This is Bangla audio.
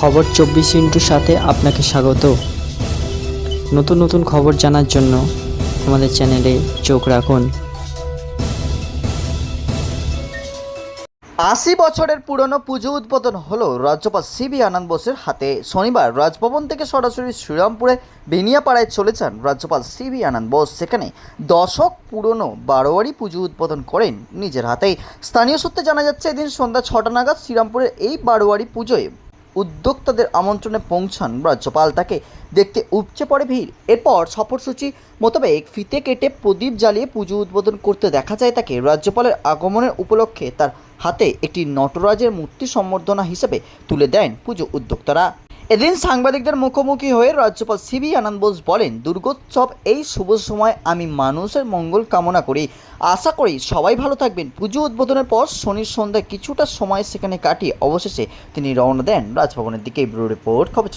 খবর চব্বিশ ইন্টুর সাথে আপনাকে স্বাগত। নতুন নতুন খবর জানার জন্য আমাদের চ্যানেলে চোখ রাখুন। আশি বছরের পুরনো পুজো উদ্বোধন হলো রাজ্যপাল সিবি আনন্দ বোসের হাতে। শনিবার রাজভবন থেকে সরাসরি শ্রীরামপুরে বেনিয়াপাড়ায় চলেছেন রাজ্যপাল সিবি আনন্দ বোস। সেখানে দশক পুরনো বারোয়ারি পুজো উদ্বোধন করেন নিজের হাতেই। স্থানীয় সূত্রে জানা যাচ্ছে, এদিন সন্ধ্যা ছটা নাগাদ শ্রীরামপুরের এই বারোয়ারি পুজোয় উদ্যোক্তাদের আমন্ত্রণে পৌঁছান রাজ্যপাল। তাকে দেখতে উপচে পড়ে ভিড়। এরপর সফরসূচি মোতাবেক ফিতে কেটে প্রদীপ জ্বালিয়ে পুজো উদ্বোধন করতে দেখা যায় তাকে। রাজ্যপালের আগমনের উপলক্ষে তার হাতে একটি নটরাজের মূর্তি সম্বর্ধনা হিসেবে তুলে দেন পুজো উদ্যোক্তারা। এদিন সাংবাদিকদের মুখোমুখি হয়ে রাজ্যপাল সিবি আনন্দ বোস বলেন, দুর্গোৎসব এই শুভ সময় আমি মানুষের মঙ্গল কামনা করি। আশা করি সবাই ভালো থাকবেন। পুজো উদ্বোধনের পর শনির সন্ধ্যায় কিছুটা সময় সেখানে কাটিয়ে অবশেষে তিনি রওনা দেন রাজভবনের দিকে। ব্যুরো রিপোর্ট খবর